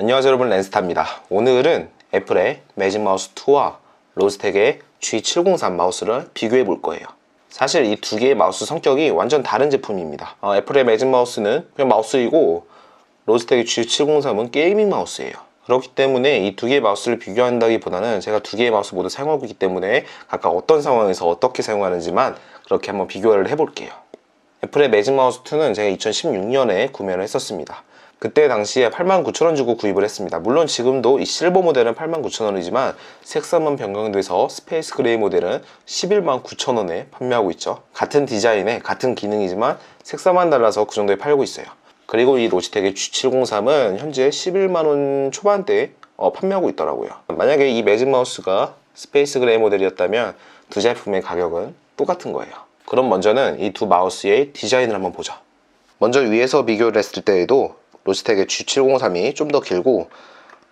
안녕하세요 여러분. 렌스타입니다. 오늘은 애플의 매직 마우스 2와 로스텍의 G703 마우스를 비교해 볼 거예요. 사실 이 두 개의 마우스 성격이 완전 다른 제품입니다. 어, 애플의 매직 마우스는 그냥 마우스이고 로스텍의 G703은 게이밍 마우스예요. 그렇기 때문에 이 두 개의 마우스를 비교한다기보다는 제가 두 개의 마우스 모두 사용하고 있기 때문에 각각 어떤 상황에서 어떻게 사용하는지만 그렇게 한번 비교를 해볼게요. 애플의 매직 마우스 2는 제가 2016년에 구매를 했었습니다. 그때 당시에 89,000원 주고 구입을 했습니다. 물론 지금도 이 실버 모델은 89,000원이지만 색상만 변경돼서 스페이스 그레이 모델은 119,000원에 판매하고 있죠. 같은 디자인에 같은 기능이지만 색상만 달라서 그 정도에 팔고 있어요. 그리고 이 로지텍의 G703은 현재 11만원 초반대에 어, 판매하고 있더라고요. 만약에 이 매직 마우스가 스페이스 그레이 모델이었다면 두 제품의 가격은 똑같은 거예요. 그럼 먼저는 이 두 마우스의 디자인을 한번 보자. 먼저 위에서 비교를 했을 때에도 로지텍의 G703이 좀 더 길고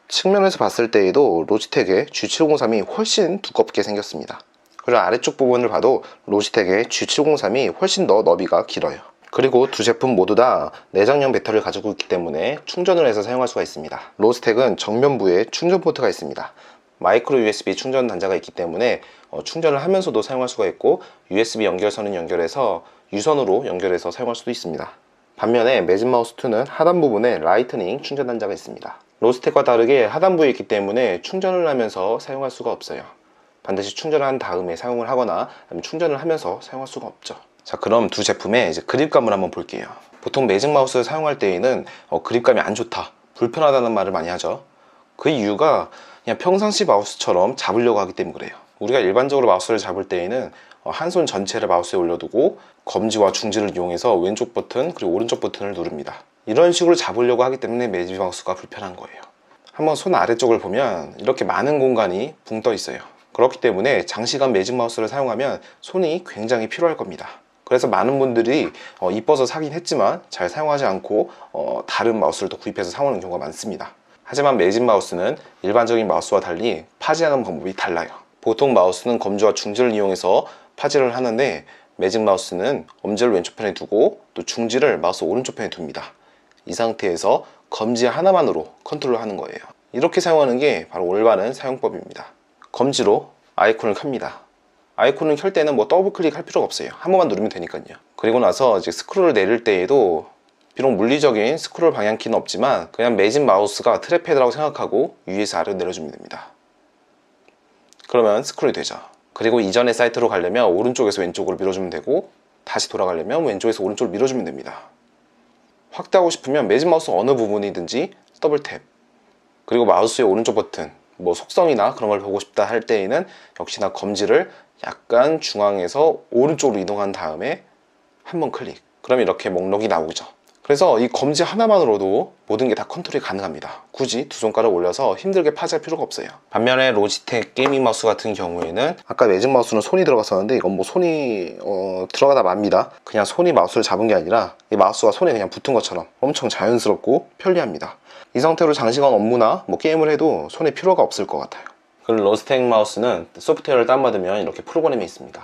측면에서 봤을 때에도 로지텍의 G703이 훨씬 두껍게 생겼습니다. 그리고 아래쪽 부분을 봐도 로지텍의 G703이 훨씬 더 너비가 길어요. 그리고 두 제품 모두 다 내장형 배터리를 가지고 있기 때문에 충전을 해서 사용할 수가 있습니다. 로스텍은 정면부에 충전 포트가 있습니다. 마이크로 USB 충전 단자가 있기 때문에 어, 충전을 하면서도 사용할 수가 있고 USB 연결선은 연결해서 유선으로 연결해서 사용할 수도 있습니다. 반면에 매직 마우스 2는 하단 부분에 라이트닝 충전 단자가 있습니다. 로스텍과 다르게 하단부에 있기 때문에 충전을 하면서 사용할 수가 없어요. 반드시 충전을 한 다음에 사용을 하거나 충전을 하면서 사용할 수가 없죠. 자, 그럼 두 제품의 이제 그립감을 한번 볼게요. 보통 매직 마우스를 사용할 때에는 어, 그립감이 안 좋다, 불편하다는 말을 많이 하죠. 그 이유가 그냥 평상시 마우스처럼 잡으려고 하기 때문에 그래요. 우리가 일반적으로 마우스를 잡을 때에는 어, 한 손 전체를 마우스에 올려두고 검지와 중지를 이용해서 왼쪽 버튼 그리고 오른쪽 버튼을 누릅니다. 이런 식으로 잡으려고 하기 때문에 매직 마우스가 불편한 거예요. 한번 손 아래쪽을 보면 이렇게 많은 공간이 붕 떠 있어요. 그렇기 때문에 장시간 매직 마우스를 사용하면 손이 굉장히 필요할 겁니다. 그래서 많은 분들이 어, 이뻐서 사긴 했지만 잘 사용하지 않고 어, 다른 마우스를 또 구입해서 사용하는 경우가 많습니다. 하지만 매직 마우스는 일반적인 마우스와 달리 파지하는 방법이 달라요. 보통 마우스는 검지와 중지를 이용해서 파지를 하는데 매직 마우스는 엄지를 왼쪽 편에 두고 또 중지를 마우스 오른쪽 편에 둡니다. 이 상태에서 검지 하나만으로 컨트롤 하는 거예요. 이렇게 사용하는 게 바로 올바른 사용법입니다. 검지로 아이콘을 켭니다. 아이콘을 켤 때는 뭐 더블 클릭할 필요가 없어요. 한 번만 누르면 되니까요. 그리고 나서 이제 스크롤을 내릴 때에도 비록 물리적인 스크롤 방향키는 없지만 그냥 매직 마우스가 트랙패드라고 생각하고 위에서 아래로 내려주면 됩니다. 그러면 스크롤이 되죠. 그리고 이전의 사이트로 가려면 오른쪽에서 왼쪽으로 밀어주면 되고 다시 돌아가려면 왼쪽에서 오른쪽으로 밀어주면 됩니다. 확대하고 싶으면 매직 마우스 어느 부분이든지 더블 탭. 그리고 마우스의 오른쪽 버튼 뭐 속성이나 그런 걸 보고 싶다 할 때에는 역시나 검지를 약간 중앙에서 오른쪽으로 이동한 다음에 한 번 클릭. 그럼 이렇게 목록이 나오죠 그래서 이 검지 하나만으로도 모든 게 다 컨트롤이 가능합니다. 굳이 두 손가락 올려서 힘들게 파지할 필요가 없어요. 반면에 로지텍 게이밍 마우스 같은 경우에는 아까 매직 마우스는 손이 들어갔었는데 이건 뭐 손이 어, 들어가다 맙니다. 그냥 손이 마우스를 잡은 게 아니라 이 마우스가 손에 그냥 붙은 것처럼 엄청 자연스럽고 편리합니다. 이 상태로 장시간 업무나 뭐 게임을 해도 손에 피로가 없을 것 같아요. 그리고 로스텍 마우스는 소프트웨어를 다운받으면 이렇게 프로그램이 있습니다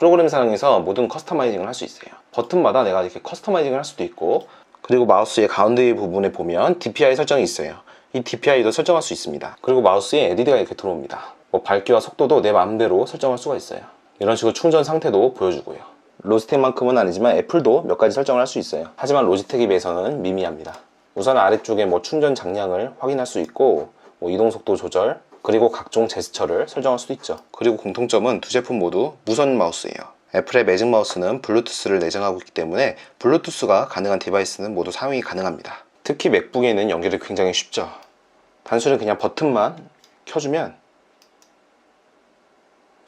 프로그램 사용해서 모든 커스터마이징을 할 수 있어요. 버튼마다 내가 이렇게 커스터마이징을 할 수도 있고 그리고 마우스의 가운데 부분에 보면 DPI 설정이 있어요. 이 DPI도 설정할 수 있습니다. 그리고 마우스에 LED가 이렇게 들어옵니다. 뭐 밝기와 속도도 내 마음대로 설정할 수가 있어요. 이런 식으로 충전 상태도 보여주고요. 로지텍만큼은 아니지만 애플도 몇 가지 설정을 할 수 있어요. 하지만 로지텍에 비해서는 미미합니다. 우선 아래쪽에 뭐 충전 장량을 확인할 수 있고 뭐 이동 속도 조절 그리고 각종 제스처를 설정할 수도 있죠. 그리고 공통점은 두 제품 모두 무선 마우스예요. 애플의 매직 마우스는 블루투스를 내장하고 있기 때문에 블루투스가 가능한 디바이스는 모두 사용이 가능합니다. 특히 맥북에는 연결이 굉장히 쉽죠. 단순히 그냥 버튼만 켜주면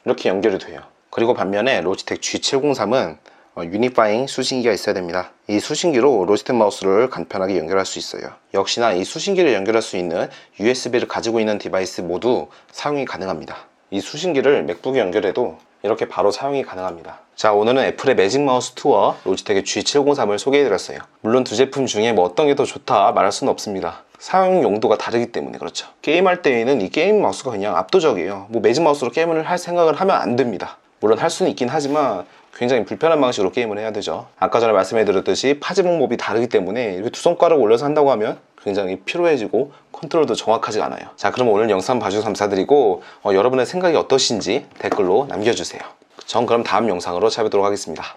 이렇게 연결이 돼요. 그리고 반면에 로지텍 G703은 어, 유니파잉 수신기가 있어야 됩니다. 이 수신기로 로지텍 마우스를 간편하게 연결할 수 있어요. 역시나 이 수신기를 연결할 수 있는 USB를 가지고 있는 디바이스 모두 사용이 가능합니다. 이 수신기를 맥북에 연결해도 이렇게 바로 사용이 가능합니다. 자 오늘은 애플의 매직 마우스 2와 로지텍의 G703을 소개해드렸어요. 물론 두 제품 중에 뭐 어떤 게 더 좋다 말할 수는 없습니다. 사용 용도가 다르기 때문에 그렇죠. 게임할 때에는 이 게임 마우스가 그냥 압도적이에요. 뭐 매직 마우스로 게임을 할 생각을 하면 안 됩니다. 물론 할 수는 있긴 하지만 굉장히 불편한 방식으로 게임을 해야 되죠. 아까 전에 말씀해 드렸듯이 파지 방법이 다르기 때문에 이렇게 두 손가락 올려서 한다고 하면 굉장히 피로해지고 컨트롤도 정확하지 않아요. 자, 그럼 오늘 영상 봐주셔서 감사드리고 어, 여러분의 생각이 어떠신지 댓글로 남겨주세요. 전 그럼 다음 영상으로 찾아뵙도록 하겠습니다.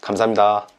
감사합니다.